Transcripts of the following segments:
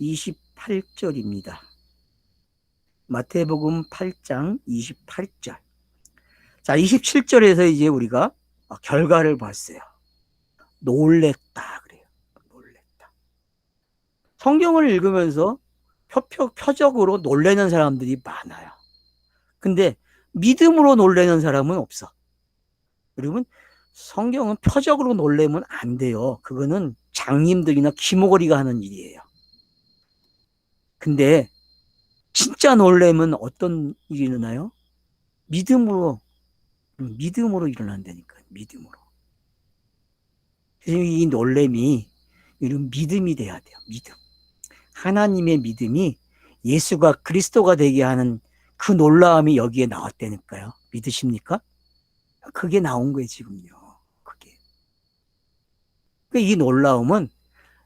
28절입니다. 마태복음 8장 28절. 자, 27절에서 이제 우리가 결과를 봤어요. 놀랬다 그래요. 놀랬다. 성경을 읽으면서 표, 표적으로 놀래는 사람들이 많아요. 근데 믿음으로 놀래는 사람은 없어. 여러분, 성경은 표적으로 놀래면 안 돼요. 그거는 장님들이나 기모거리가 하는 일이에요. 근데 진짜 놀래면 어떤 일이 일어나요? 믿음으로, 믿음으로 일어난다니까, 믿음으로. 이 놀램이 이런 믿음이 돼야 돼요, 믿음. 하나님의 믿음이 예수가 그리스도가 되게 하는 그 놀라움이 여기에 나왔다니까요. 믿으십니까? 그게 나온 거예요, 지금요. 그게. 이 놀라움은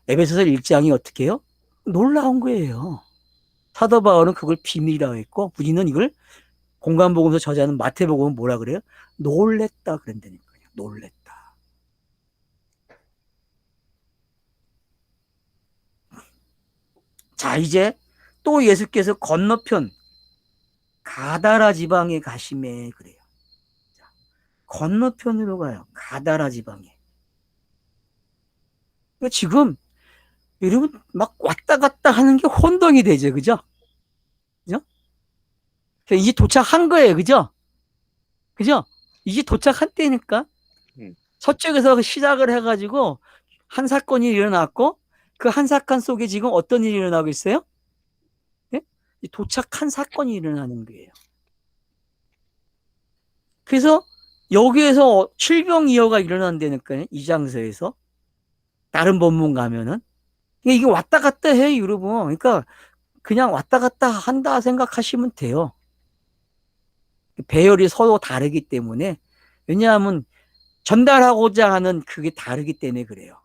에베소서 1장이 어떻게 해요? 놀라운 거예요. 사도 바울은 그걸 비밀이라고 했고, 우리는 이걸 공간복음서 저자는 마태복음은 뭐라 그래요? 놀랬다 그런다니까요. 놀랬다. 자, 이제 또 예수께서 건너편 가다라 지방에 가심에 그래요. 자, 건너편으로 가요. 가다라 지방에. 그러니까 지금 여러분 막 왔다 갔다 하는 게 혼동이 되죠. 그죠? 이제 도착한 거예요. 그죠? 그죠? 이제 도착한 때니까 음. 서쪽에서 시작을 해가지고 한 사건이 일어났고 그 한 사건 속에 지금 어떤 일이 일어나고 있어요? 예? 도착한 사건이 일어나는 거예요. 그래서 여기에서 칠병이어가 일어난다니까요. 이 장소에서 다른 본문 가면은 이게 왔다 갔다 해 여러분. 그러니까 그냥 왔다 갔다 한다 생각하시면 돼요. 배열이 서로 다르기 때문에 왜냐하면 전달하고자 하는 그게 다르기 때문에 그래요.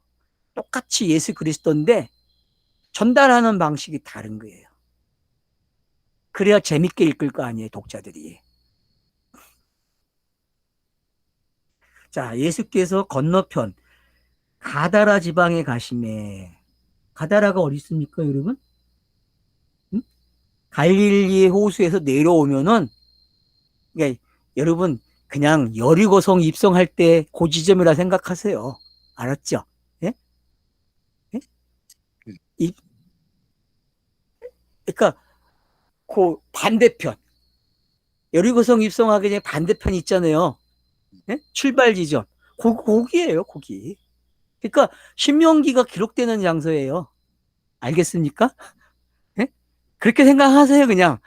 똑같이 예수 그리스도인데 전달하는 방식이 다른 거예요. 그래야 재밌게 읽을 거 아니에요, 독자들이. 자, 예수께서 건너편 가다라 지방에 가심에 가다라가 어디 있습니까, 여러분? 응? 갈릴리 호수에서 내려오면은 그러니까 여러분 그냥 여리고성 입성할 때 고지점이라 생각하세요. 알았죠? 예? 예? 이, 그러니까 그 반대편 여리고성 입성하기 전에 반대편 있잖아요. 예? 출발 지점. 고, 거기에요, 거기. 그러니까 신명기가 기록되는 장소예요. 알겠습니까? 예? 그렇게 생각하세요, 그냥.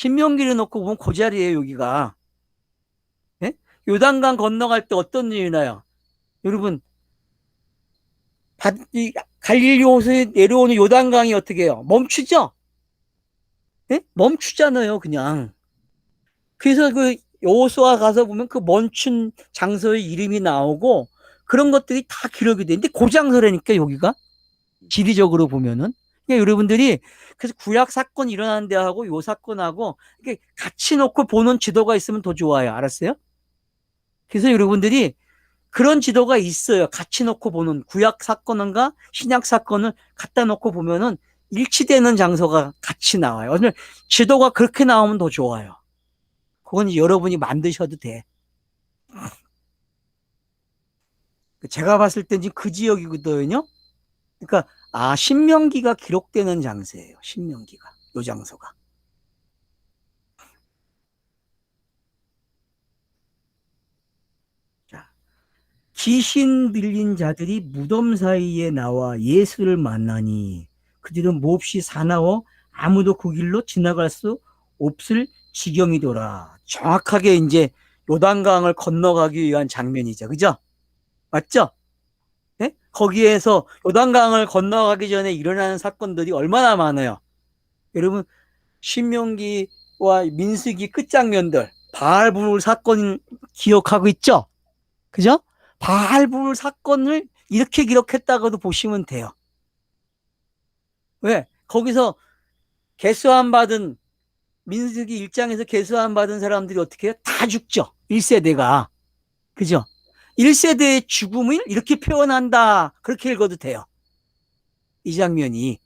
신명기를 놓고 보면 그 자리에요, 여기가. 예? 요단강 건너갈 때 어떤 일이 나요? 여러분, 갈릴리 호수에 내려오는 요단강이 어떻게 해요? 멈추죠? 예? 멈추잖아요, 그냥. 그래서 그 요수아 가서 보면 그 멈춘 장소의 이름이 나오고 그런 것들이 다 기록이 돼. 근데 그 여기가 지리적으로 보면은 여러분들이 그래서 구약 사건 일어나는 데하고 요 사건하고 이렇게 같이 놓고 보는 지도가 있으면 더 좋아요. 알았어요? 그래서 여러분들이 그런 지도가 있어요. 같이 놓고 보는 구약 사건과 신약 사건을 갖다 놓고 보면은 일치되는 장소가 같이 나와요. 오늘 지도가 그렇게 나오면 더 좋아요. 그건 여러분이 만드셔도 돼. 제가 봤을 땐 지금 그 지역이거든요. 그러니까 아 신명기가 기록되는 장소예요. 신명기가 요 장소가. 자, 귀신 들린 자들이 무덤 사이에 나와 예수를 만나니 그들은 몹시 사나워 아무도 그 길로 지나갈 수 없을 지경이더라. 정확하게 이제 요단강을 건너가기 위한 장면이죠. 그죠? 맞죠? 네? 거기에서 요단강을 건너가기 전에 일어나는 사건들이 얼마나 많아요. 여러분 신명기와 민수기 끝장면들 바알불 사건 기억하고 있죠? 그죠? 바알불 사건을 이렇게 기록했다고도 보시면 돼요. 왜? 거기서 개수함 받은 민수기 1장에서 개수함 받은 사람들이 어떻게 해요? 다 죽죠. 1세대가. 그죠? 1세대의 죽음을 이렇게 표현한다. 그렇게 읽어도 돼요. 이 장면이.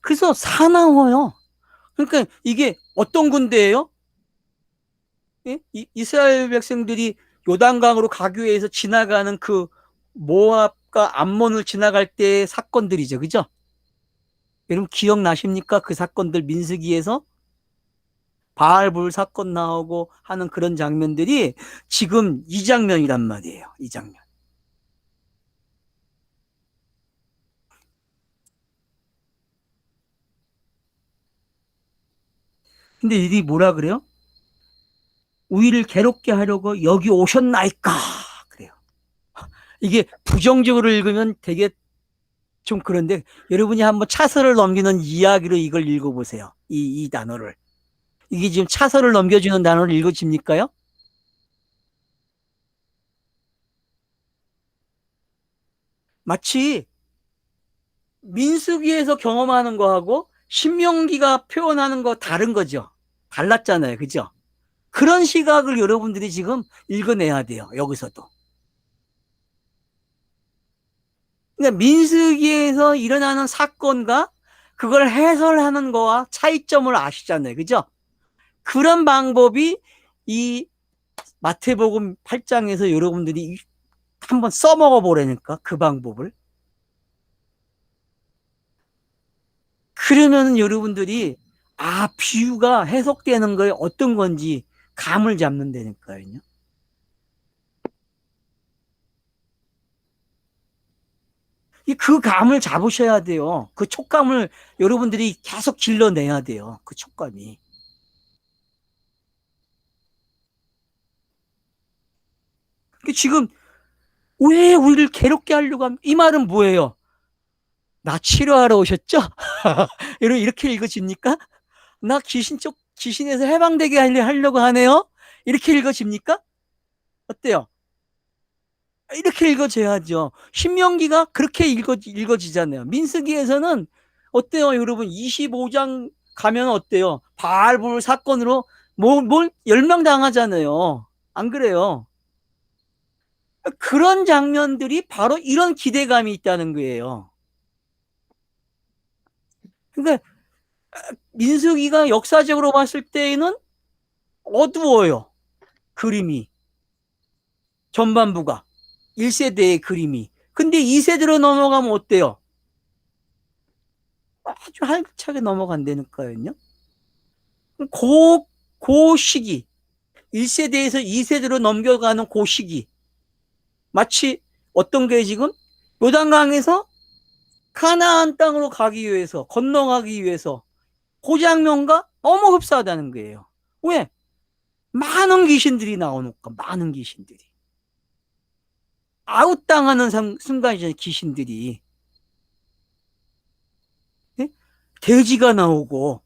그래서 사나워요. 그러니까 이게 어떤 군대예요? 예? 이, 이스라엘 백성들이 요단강으로 가교에서 지나가는 그 모압과 암몬을 지나갈 때의 사건들이죠. 그죠? 여러분 기억나십니까? 그 사건들 민수기에서 바알불 사건 나오고 하는 그런 장면들이 지금 이 장면이란 말이에요. 이 장면. 근데 이들이 뭐라 그래요? 우리를 괴롭게 하려고 여기 오셨나이까 그래요. 이게 부정적으로 읽으면 되게 좀 그런데 여러분이 한번 차선을 넘기는 이야기로 이걸 읽어보세요. 이, 이 단어를. 이게 지금 차선을 넘겨주는 단어를 읽어집니까요? 마치 민수기에서 경험하는 거하고 신명기가 표현하는 거 다른 거죠. 달랐잖아요. 그죠? 그런 시각을 여러분들이 지금 읽어내야 돼요. 여기서도. 그러니까 민수기에서 일어나는 사건과 그걸 해설하는 거와 차이점을 아시잖아요. 그죠? 그런 방법이 이 마태복음 8장에서 여러분들이 한번 써먹어 보라니까 그 방법을. 그러면 여러분들이 아 비유가 해석되는 거에 어떤 건지 감을 잡는 다니까요. 그 감을 잡으셔야 돼요. 그 촉감을 여러분들이 계속 길러내야 돼요. 그 촉감이. 지금 왜 우리를 괴롭게 하려고 하면 이 말은 뭐예요? 나 치료하러 오셨죠? 이렇게 읽어집니까? 나 귀신 쪽 귀신에서 해방되게 하려고 하네요. 이렇게 읽어집니까? 어때요? 이렇게 읽어져야죠. 신명기가 그렇게 읽어, 읽어지잖아요. 민스기에서는 어때요, 여러분? 25장 가면 어때요? 바알불 사건으로 뭘, 뭘 열망당하잖아요. 안 그래요? 그런 장면들이 바로 이런 기대감이 있다는 거예요. 그러니까 민수기가 역사적으로 봤을 때에는 어두워요. 그림이. 전반부가. 1세대의 그림이. 근데 2세대로 넘어가면 어때요? 아주 활차게 넘어간다니까요. 고, 고 시기. 1세대에서 2세대로 넘겨가는 고 시기. 마치 어떤 게 지금 요단강에서 카나안 땅으로 가기 위해서 건너가기 위해서 그 장면과 너무 흡사하다는 거예요. 왜? 많은 귀신들이 나오니까 많은 귀신들이 아웃당하는 순간이잖아요. 귀신들이 네? 돼지가 나오고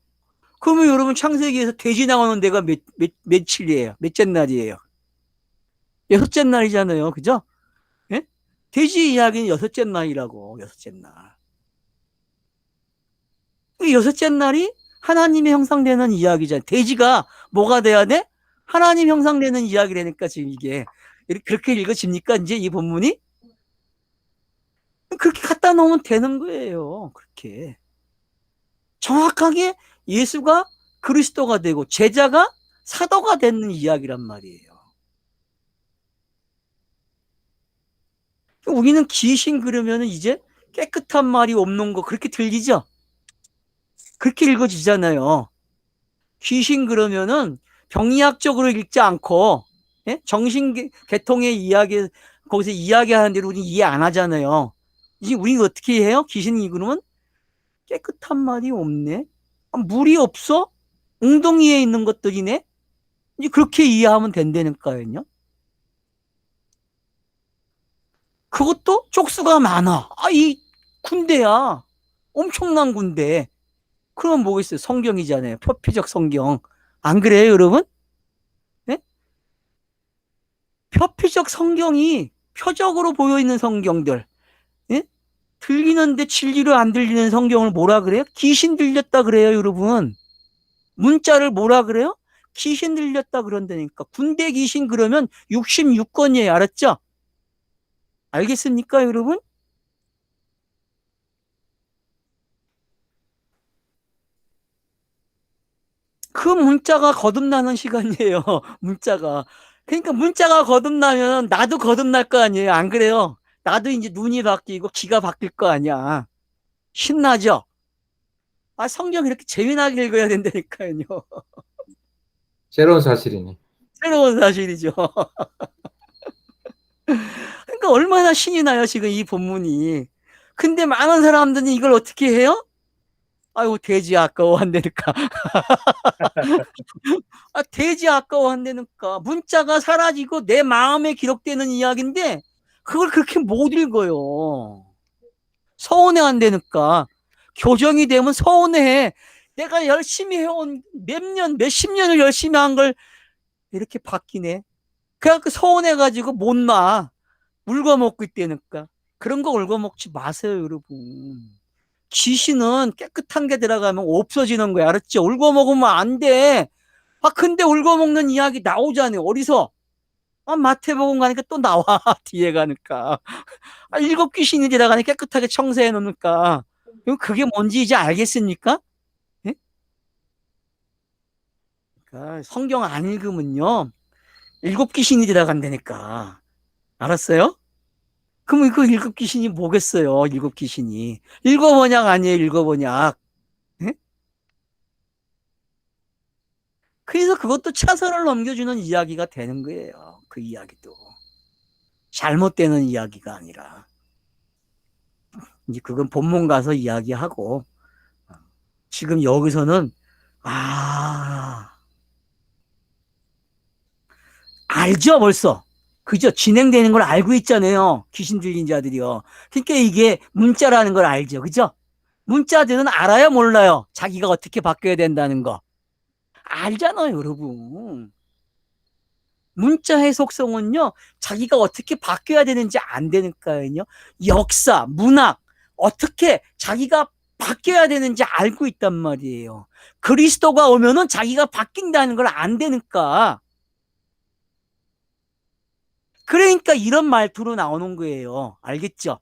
그러면 여러분 창세기에서 돼지 나오는 데가 몇, 몇, 며칠이에요? 몇째 날이에요? 여섯째 날이잖아요. 그죠? 네? 돼지 이야기는 여섯째 날이라고 여섯째 날. 그 여섯째 날이 하나님의 형상되는 이야기잖아요. 돼지가 뭐가 돼야 돼? 하나님 형상되는 이야기라니까 지금 이게 그렇게 읽어집니까? 이제 이 본문이 그렇게 갖다 놓으면 되는 거예요. 그렇게 정확하게 예수가 그리스도가 되고 제자가 사도가 되는 이야기란 말이에요. 우리는 귀신 그러면 이제 깨끗한 말이 없는 거 그렇게 들리죠? 그렇게 읽어지잖아요. 귀신 그러면은 병리학적으로 읽지 않고 예? 정신 개통의 이야기 거기서 이야기하는 대로 우리 이해 안 하잖아요. 이제 우리는 어떻게 해요? 귀신이 그러면 깨끗한 말이 없네. 아, 물이 없어? 웅덩이에 있는 것들이네. 이제 그렇게 이해하면 된다니까요. 그것도 쪽수가 많아. 아, 이 군대야. 엄청난 군대. 그럼 뭐가 있어요? 성경이잖아요. 표피적 성경. 안 그래요, 여러분? 네? 표피적 성경이 표적으로 보여 있는 성경들. 네? 들리는데 진리로 안 들리는 성경을 뭐라 그래요? 귀신 들렸다 그래요, 여러분. 문자를 뭐라 그래요? 귀신 들렸다 그런다니까. 군대 귀신 그러면 66권이에요. 알았죠? 알겠습니까, 여러분? 그 문자가 거듭나는 시간이에요. 문자가. 그러니까 문자가 거듭나면 나도 거듭날 거 아니에요. 안 그래요? 나도 이제 눈이 바뀌고 귀가 바뀔 거 아니야. 신나죠? 아, 성경 이렇게 재미나게 읽어야 된다니까요. 새로운 사실이네. 새로운 사실이죠. 그러니까 얼마나 신이 나요, 지금 이 본문이. 근데 많은 사람들이 이걸 어떻게 해요? 아이고, 돼지 아까워 한다니까. 아, 돼지 아까워 한다니까. 문자가 사라지고 내 마음에 기록되는 이야기인데, 그걸 그렇게 못 읽어요. 서운해 한다니까. 교정이 되면 서운해. 내가 열심히 해온 몇 년, 몇 십 년을 열심히 한 걸 이렇게 바뀌네. 그래갖고 서운해가지고 못 놔. 울거먹고 있다니까. 그런 거 울거먹지 마세요, 여러분. 귀신은 깨끗한 게 들어가면 없어지는 거야. 알았죠? 울거먹으면 안 돼. 아, 근데 울거먹는 이야기 나오잖아요. 어디서? 아, 마태복음 가니까 또 나와. 뒤에 가니까. 아, 일곱 귀신이 들어가니 깨끗하게 청소해 놓으니까. 그럼 그게 뭔지 이제 알겠습니까? 예? 그러니까 성경 안 읽으면요. 일곱 귀신이 들어간다니까. 알았어요? 그럼 그 일곱 귀신이 뭐겠어요? 일곱 귀신이. 일곱 언약 아니에요, 일곱 언약. 예? 그래서 그것도 차선을 넘겨주는 이야기가 되는 거예요. 그 이야기도. 잘못되는 이야기가 아니라. 이제 그건 본문 가서 이야기하고, 지금 여기서는, 아, 알죠, 벌써. 그죠? 진행되는 걸 알고 있잖아요. 귀신 들린 자들이요. 그러니까 이게 문자라는 걸 알죠. 그죠? 문자들은 알아요, 몰라요? 자기가 어떻게 바뀌어야 된다는 거. 알잖아요, 여러분. 문자의 속성은요, 자기가 어떻게 바뀌어야 되는지 안 되니까요. 역사, 문학, 어떻게 자기가 바뀌어야 되는지 알고 있단 말이에요. 그리스도가 오면은 자기가 바뀐다는 걸 안 되니까. 그러니까 이런 말투로 나오는 거예요. 알겠죠?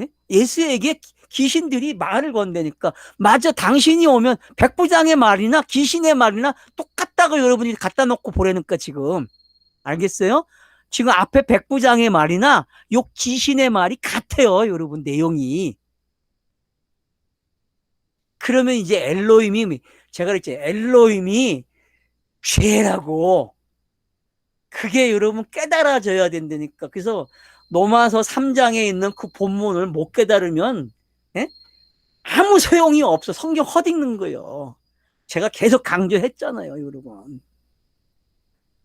예? 예수에게 귀신들이 말을 건다니까. 맞아, 당신이 오면 백부장의 말이나 귀신의 말이나 똑같다고 여러분이 갖다 놓고 보라니까 지금. 알겠어요? 지금 앞에 백부장의 말이나 요 귀신의 말이 같아요, 여러분, 내용이. 그러면 이제 엘로힘이, 제가 그랬죠. 엘로힘이 죄라고. 그게 여러분 깨달아져야 된다니까. 그래서 로마서 3장에 있는 그 본문을 못 깨달으면 예? 아무 소용이 없어. 성경 헛익는 거예요. 제가 계속 강조했잖아요, 여러분.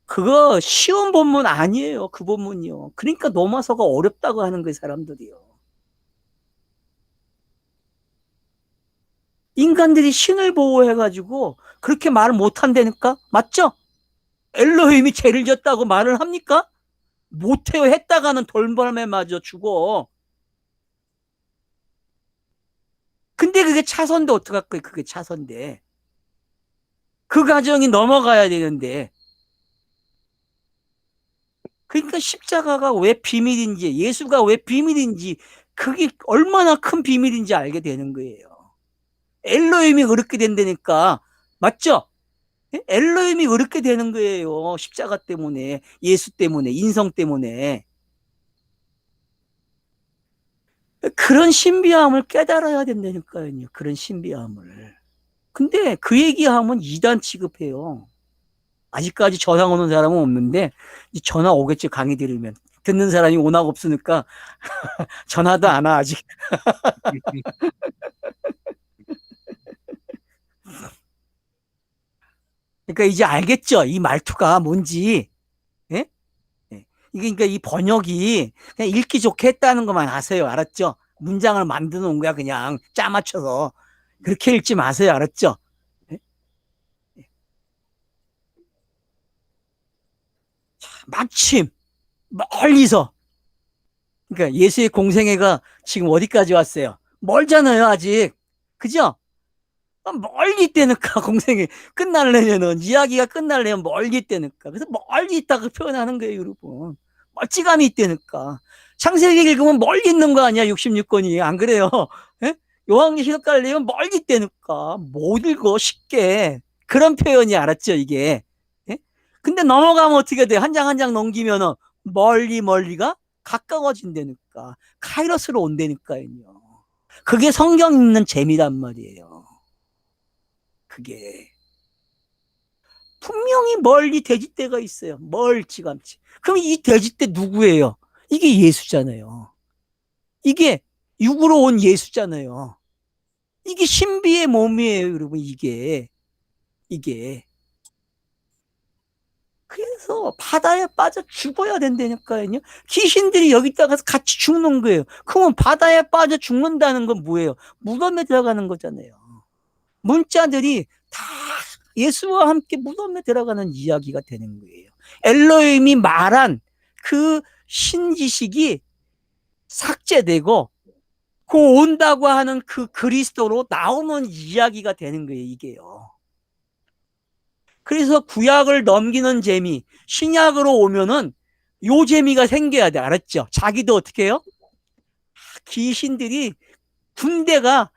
그거 쉬운 본문 아니에요. 그 본문이요. 그러니까 로마서가 어렵다고 하는 거예요, 사람들이요. 인간들이 신을 보호해가지고 그렇게 말을 못한다니까? 맞죠? 엘로힘이 죄를 졌다고 말을 합니까? 못해요. 했다가는 돌바람에 맞아 죽어. 근데 그게 차선데 어떡할 거예요? 그게 차선데. 그 과정이 넘어가야 되는데. 그러니까 십자가가 왜 비밀인지, 예수가 왜 비밀인지, 그게 얼마나 큰 비밀인지 알게 되는 거예요. 엘로힘이 그렇게 된다니까. 맞죠? 엘로힘이 그렇게 되는 거예요. 십자가 때문에, 예수 때문에, 인성 때문에. 그런 신비함을 깨달아야 된다니까요. 그런 신비함을. 근데 그 얘기하면 이단 취급해요. 아직까지 전화 오는 사람은 없는데, 전화 오겠지, 강의 들으면. 듣는 사람이 워낙 없으니까, 전화도 안 와, 아직. 그러니까 이제 알겠죠? 이 말투가 뭔지. 예? 예. 그러니까 이 번역이 그냥 읽기 좋게 했다는 것만 아세요. 알았죠? 문장을 만드는 놓 거야, 그냥 짜맞춰서. 그렇게 읽지 마세요. 알았죠? 예? 예. 자, 마침, 멀리서. 그러니까 예수의 공생애가 지금 어디까지 왔어요? 멀잖아요, 아직. 그죠? 멀리 있다니까 공생이 끝날려면은 이야기가 끝날려면 멀리 있다니까 그래서 멀리 있다고 표현하는 거예요 여러분 멀찌감이 있다니까 창세기 읽으면 멀리 있는 거 아니야 66권이 안 그래요 예? 요한계시록 깔리면 멀리 있다니까 못 읽어 쉽게 그런 표현이 알았죠, 이게. 예? 근데 넘어가면 어떻게 돼? 한 장 한 장 넘기면은 멀리 멀리가 가까워진다니까. 카이러스로 온다니까요. 그게 성경 읽는 재미란 말이에요. 그게. 분명히 멀리 돼지떼가 있어요. 멀찌감치. 그럼 이 돼지떼 누구예요? 이게 예수잖아요. 이게 육으로 온 예수잖아요. 이게 신비의 몸이에요, 여러분. 이게. 이게. 그래서 바다에 빠져 죽어야 된다니까요. 귀신들이 여기다가 같이 죽는 거예요. 그러면 바다에 빠져 죽는다는 건 뭐예요? 무덤에 들어가는 거잖아요. 문자들이 다 예수와 함께 무덤에 들어가는 이야기가 되는 거예요. 엘로힘이 말한 그 신지식이 삭제되고 그 온다고 하는 그 그리스도로 나오는 이야기가 되는 거예요, 이게요. 그래서 구약을 넘기는 재미, 신약으로 오면은 요 재미가 생겨야 돼. 알았죠? 자기도 어떻게 해요? 귀신들이 군대가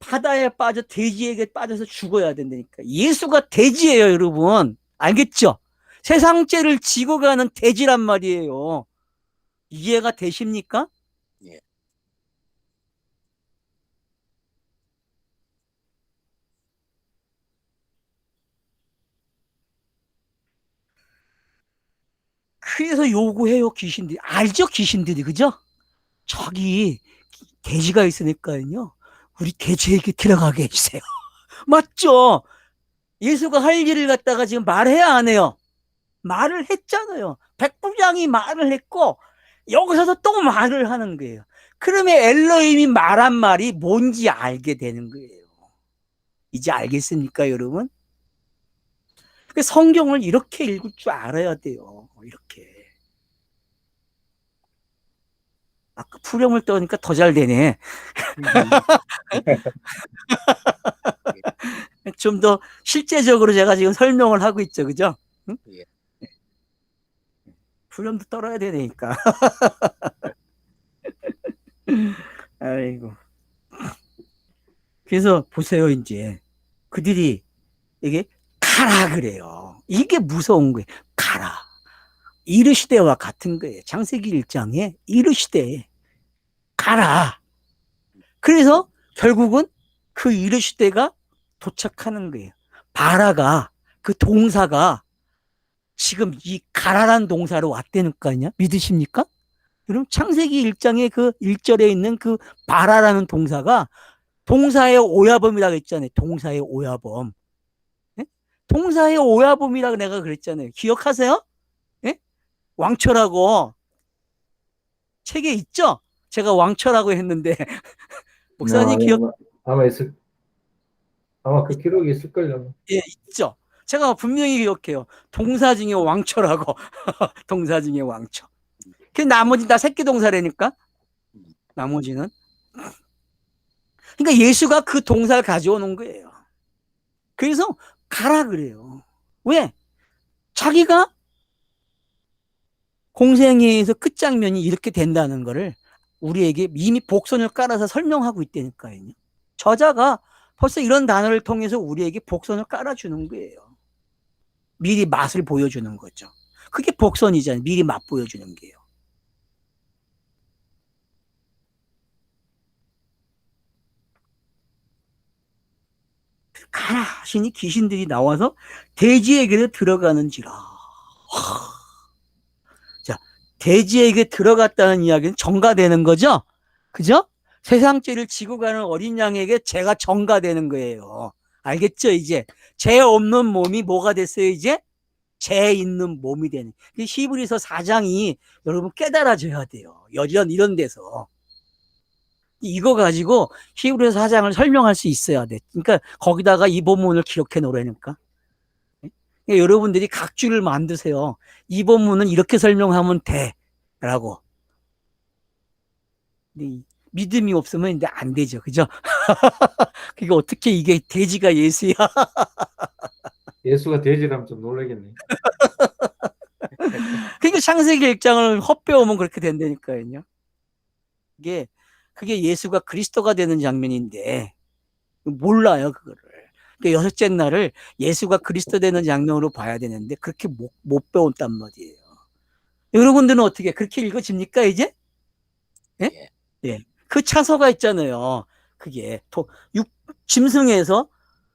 바다에 빠져 돼지에게 빠져서 죽어야 된다니까. 예수가 돼지예요, 여러분. 알겠죠? 세상죄를 지고 가는 돼지란 말이에요. 이해가 되십니까? 예. 그래서 요구해요, 귀신들이. 알죠, 귀신들이. 그죠? 저기 돼지가 있으니까요. 우리 돼지에게 들어가게 해주세요. 맞죠? 예수가 할 일을 갖다가 지금 말해야 안 해요. 말을 했잖아요. 백부장이 말을 했고 여기서도 또 말을 하는 거예요. 그러면 엘로힘이 말한 말이 뭔지 알게 되는 거예요. 이제 알겠습니까, 여러분? 그 성경을 이렇게 읽을 줄 알아야 돼요. 이렇게. 아까 풀형을 떠니까 더 잘 되네. 좀 더 실제적으로 제가 지금 설명을 하고 있죠, 그죠? 응? 예. 풀형도 떨어야 되니까. 아이고. 그래서 보세요, 이제. 그들이 이게 가라 그래요. 이게 무서운 거예요. 가라. 이르시대와 같은 거예요. 창세기 1장에 이르시대. 가라. 그래서 결국은 그 이르시대가 도착하는 거예요. 바라가 그 동사가 지금 이 가라란 동사로 왔다니까요. 믿으십니까? 여러분 창세기 1장의 그 1절에 있는 그 바라라는 동사가 동사의 오야범이라고 했잖아요. 동사의 오야범. 예? 동사의 오야범이라고 내가 그랬잖아요. 기억하세요? 예? 왕초라고 책에 있죠? 제가 왕초라고 했는데 목사님 아, 기억 아마, 있을 아마 그 기록이 있을걸요. 예, 있죠. 제가 분명히 기억해요. 동사 중에 왕초라고. 동사 중에 왕초. 그 나머지 다 새끼 동사라니까. 나머지는. 그러니까 예수가 그 동사를 가져오는 거예요. 그래서 가라 그래요. 왜? 자기가 공생애에서 끝장면이 이렇게 된다는 거를 우리에게 이미 복선을 깔아서 설명하고 있다니까요. 저자가 벌써 이런 단어를 통해서 우리에게 복선을 깔아주는 거예요. 미리 맛을 보여주는 거죠. 그게 복선이잖아요. 미리 맛 보여주는 게요. 가라 하시니 귀신들이 나와서 돼지에게로 들어가는지라. 와. 자, 돼지에게 들어갔다는 이야기는 전가되는 거죠? 그죠? 세상죄를 지고 가는 어린 양에게 죄가 전가되는 거예요. 알겠죠? 이제 죄 없는 몸이 뭐가 됐어요? 이제 죄 있는 몸이 되는. 그 히브리서 4장이 여러분 깨달아져야 돼요. 여전 이런 데서. 이거 가지고 히브리서 4장을 설명할 수 있어야 돼. 그러니까 거기다가 이 본문을 기록해 놓으라니까. 그러니까 여러분들이 각 줄을 만드세요. 이 본문은 이렇게 설명하면 돼. 라고. 믿음이 없으면 이제 안 되죠. 그죠? 그게 어떻게 이게 돼지가 예수야? 예수가 돼지라면 좀 놀라겠네. 그러니까 창세기 1장을 헛배우면 그렇게 된다니까요. 이게 그게 예수가 그리스도가 되는 장면인데 몰라요 그거를. 그 여섯째 날을 예수가 그리스도 되는 장면으로 봐야 되는데 그렇게 못, 못 배웠단 말이에요. 여러분들은 어떻게 그렇게 읽어집니까 이제? 예? 예. 그 차서가 있잖아요. 그게 도, 육, 짐승에서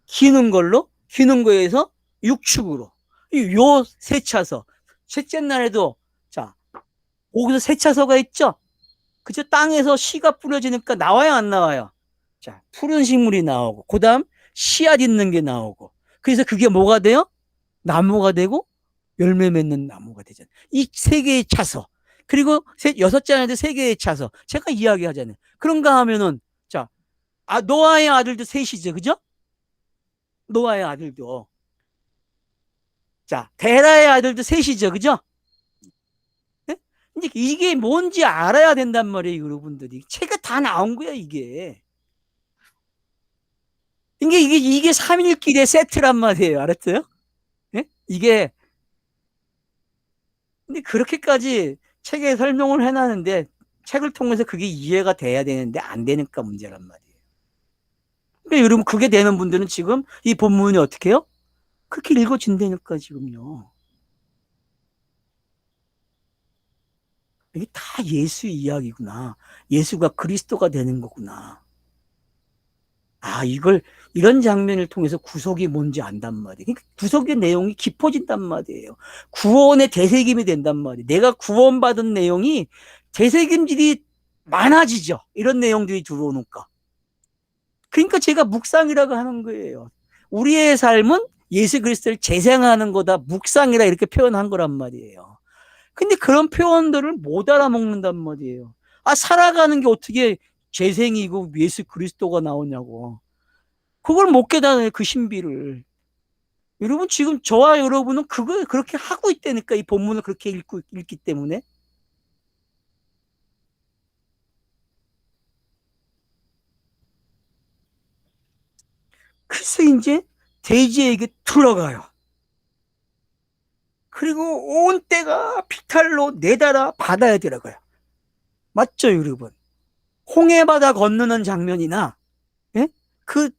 기는 걸로 기는 거에서 육축으로 요 세 차서 셋째 날에도 자 거기서 세 차서가 있죠. 그죠? 땅에서 씨가 뿌려지니까 나와요, 안 나와요? 자, 푸른 식물이 나오고, 그 다음 씨앗 있는 게 나오고. 그래서 그게 뭐가 돼요? 나무가 되고, 열매 맺는 나무가 되잖아요. 이 세 개의 차서. 그리고 세, 여섯째 안에도 세 개의 차서. 제가 이야기 하잖아요. 그런가 하면은, 자, 아, 노아의 아들도 셋이죠. 그죠? 노아의 아들도. 자, 데라의 아들도 셋이죠. 그죠? 이제 이게 뭔지 알아야 된단 말이에요, 여러분들이. 책에 다 나온 거야, 이게. 이게, 이게, 이게 3일길의 세트란 말이에요. 알았어요? 예? 이게. 근데 그렇게까지 책에 설명을 해놨는데, 책을 통해서 그게 이해가 돼야 되는데, 안 되니까 문제란 말이에요. 그러니까 여러분, 그게 되는 분들은 지금 이 본문이 어떻게 해요? 그렇게 읽어진다니까, 지금요. 이게 다 예수 이야기구나. 예수가 그리스도가 되는 거구나. 아, 이걸, 이런 장면을 통해서 구속이 뭔지 안단 말이에요. 그러니까 구속의 내용이 깊어진단 말이에요. 구원의 되새김이 된단 말이에요. 내가 구원받은 내용이 되새김질이 많아지죠. 이런 내용들이 들어오니까. 그러니까 제가 묵상이라고 하는 거예요. 우리의 삶은 예수 그리스도를 재생하는 거다. 묵상이라 이렇게 표현한 거란 말이에요. 근데 그런 표현들을 못 알아먹는단 말이에요. 아, 살아가는 게 어떻게 재생이고 예수 그리스도가 나오냐고. 그걸 못 깨달아요, 그 신비를. 여러분, 지금 저와 여러분은 그걸 그렇게 하고 있다니까, 이 본문을 그렇게 읽고, 읽기 때문에. 그래서 이제 대지에게 들어가요. 그리고 온 때가 비탈로 내달아 바다에 들어가요. 맞죠, 여러분? 홍해바다 건너는 장면이나, 예? 그,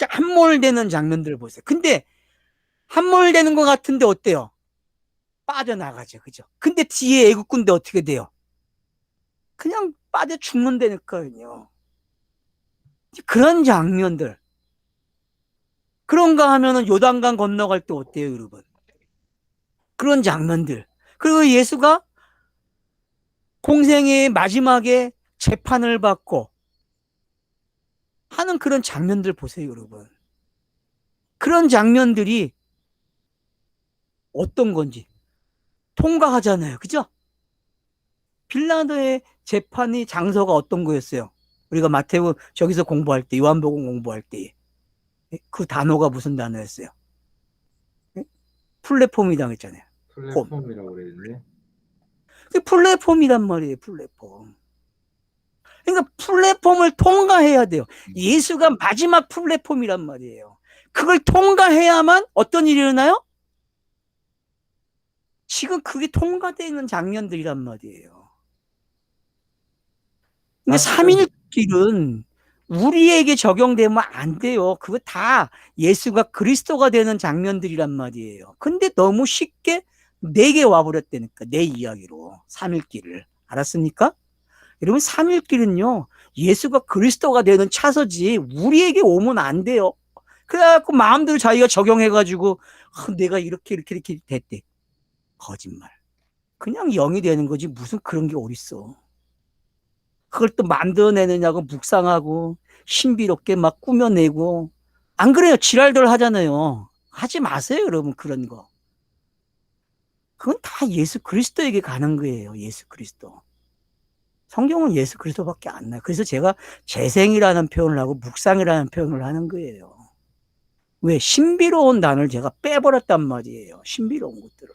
함몰되는 장면들을 보세요. 근데, 함몰되는 것 같은데 어때요? 빠져나가죠. 그죠? 근데 뒤에 애국군데 어떻게 돼요? 그냥 빠져 죽는다니까요. 그런 장면들. 그런가 하면은 요단강 건너갈 때 어때요, 여러분? 그런 장면들. 그리고 예수가 공생의 마지막에 재판을 받고 하는 그런 장면들 보세요, 여러분. 그런 장면들이 어떤 건지 통과하잖아요. 그죠? 빌라도의 재판이 장소가 어떤 거였어요? 우리가 마태복 저기서 공부할 때, 요한복음 공부할 때. 그 단어가 무슨 단어였어요? 플랫폼이라고 했잖아요. 플랫폼이라고 그랬는데. 그 플랫폼이란 말이에요, 플랫폼. 그러니까 플랫폼을 통과해야 돼요. 예수가 마지막 플랫폼이란 말이에요. 그걸 통과해야만 어떤 일이 일어나요? 지금 그게 통과되어 있는 장면들이란 말이에요. 근데 아, 삼일 길은 우리에게 적용되면 안 돼요. 그거 다 예수가 그리스도가 되는 장면들이란 말이에요. 근데 너무 쉽게 내게 와버렸다니까, 내 이야기로. 삼일 길을. 알았습니까? 여러분, 삼일길은요, 예수가 그리스도가 되는 차서지, 우리에게 오면 안 돼요. 그래갖고 마음대로 자기가 적용해가지고, 아, 내가 이렇게, 이렇게, 이렇게 됐대. 거짓말. 그냥 영이 되는 거지, 무슨 그런 게 어딨어. 그걸 또 만들어내느냐고 묵상하고, 신비롭게 막 꾸며내고, 안 그래요? 지랄들 하잖아요. 하지 마세요, 여러분, 그런 거. 그건 다 예수 그리스도에게 가는 거예요. 예수 그리스도. 성경은 예수 그리스도밖에 안 나요. 그래서 제가 재생이라는 표현을 하고 묵상이라는 표현을 하는 거예요. 왜? 신비로운 단어를 제가 빼버렸단 말이에요. 신비로운 것들을.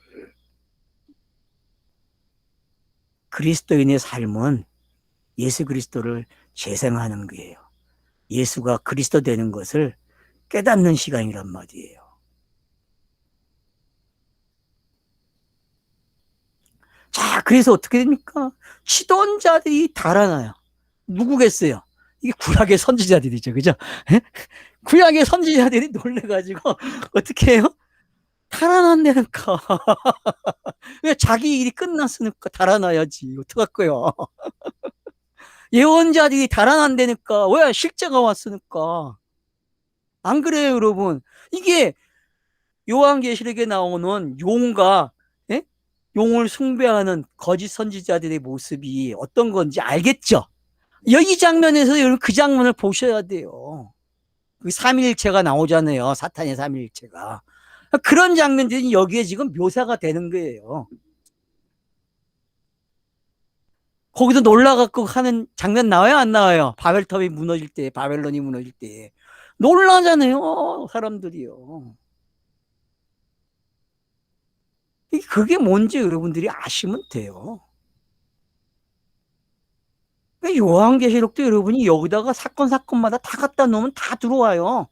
그리스도인의 삶은 예수 그리스도를 재생하는 거예요. 예수가 그리스도 되는 것을 깨닫는 시간이란 말이에요. 자, 그래서 어떻게 됩니까? 치던 자들이 달아나요. 누구겠어요? 이게 구약의 선지자들이죠. 그죠? 구약의 선지자들이 놀래가지고 어떻게 해요? 달아난다니까. 왜 자기 일이 끝났으니까 달아나야지. 어떡할 거야. 예언자들이 달아난다니까. 왜? 실제가 왔으니까. 안 그래요, 여러분? 이게 요한계시록에 나오는 용과 예? 용을 숭배하는 거짓 선지자들의 모습이 어떤 건지 알겠죠? 여기 장면에서 여러분 그 장면을 보셔야 돼요. 그 삼위일체가 나오잖아요. 사탄의 삼위일체가. 그런 장면들이 여기에 지금 묘사가 되는 거예요. 거기서 놀라갖고 하는 장면 나와요? 안 나와요? 바벨탑이 무너질 때, 바벨론이 무너질 때. 놀라잖아요. 사람들이요. 이게 그게 뭔지 여러분들이 아시면 돼요. 그러니까 요한계시록도 여러분이 여기다가 사건 사건마다 다 갖다 놓으면 다 들어와요.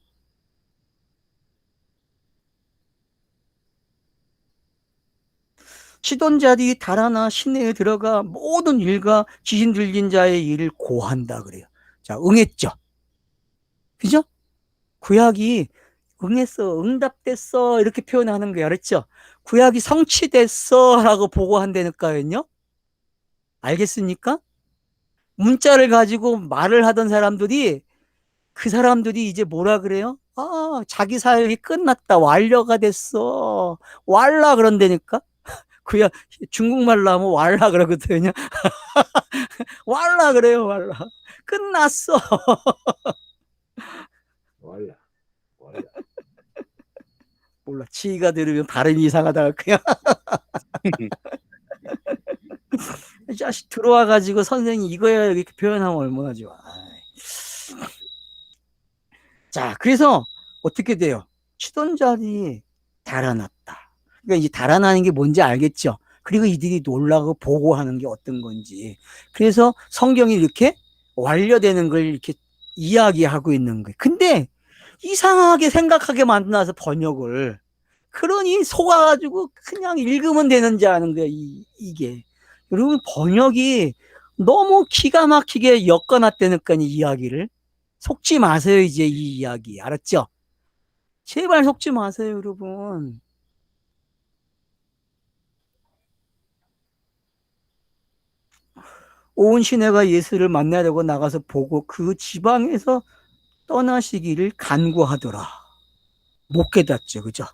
시돈자들이 달아나 시내에 들어가 모든 일과 귀신 들린 자의 일을 고한다 그래요. 자, 응했죠. 그죠? 구약이 응했어, 응답됐어 이렇게 표현하는 거예요. 알았죠? 구약이 성취됐어 라고 보고한다니까요. 알겠습니까? 문자를 가지고 말을 하던 사람들이 그 사람들이 이제 뭐라 그래요? 아, 자기 사역이 끝났다. 완료가 됐어. 왈라 그런다니까? 그야 중국말로 하면 왈라 그러거든요. 왈라 그래요, 왈라. 끝났어. 원래 원래 몰라. 지가 들으면 발음이 이상하다. 그냥. 이 자식 들어와 가지고 선생님 이거야 이렇게 표현하면 얼마나 좋아. 자, 그래서 어떻게 돼요? 치돈자리 달아났다. 그러니까 이제 달아나는 게 뭔지 알겠죠? 그리고 이들이 놀라고 보고하는 게 어떤 건지. 그래서 성경이 이렇게 완료되는 걸 이렇게 이야기하고 있는 거예요. 근데 이상하게 생각하게 만들어서 번역을. 그러니 속아가지고 그냥 읽으면 되는 지 아는 거야, 이, 이게. 여러분, 번역이 너무 기가 막히게 엮어놨다니까, 이 이야기를. 속지 마세요, 이제 이 이야기. 알았죠? 제발 속지 마세요, 여러분. 온 시내가 예수를 만나려고 나가서 보고 그 지방에서 떠나시기를 간구하더라. 못 깨닫죠, 그죠?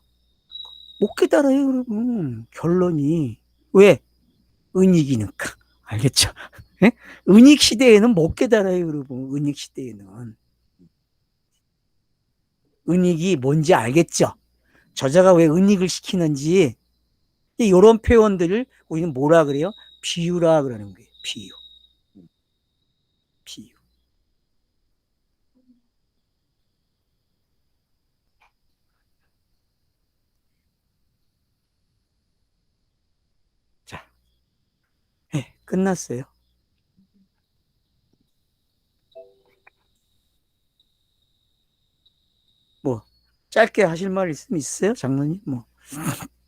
못 깨달아요, 여러분. 결론이. 왜? 은익이니까. 알겠죠? 예? 은익 시대에는 못 깨달아요, 여러분. 은익 시대에는. 은익이 뭔지 알겠죠? 저자가 왜 은익을 시키는지, 이런 표현들을 우리는 뭐라 그래요? 비유라 그러는 거예요, 비유. 자, 네, 끝났어요. 뭐 짧게 하실 말 있으면 있어요, 장로님? 뭐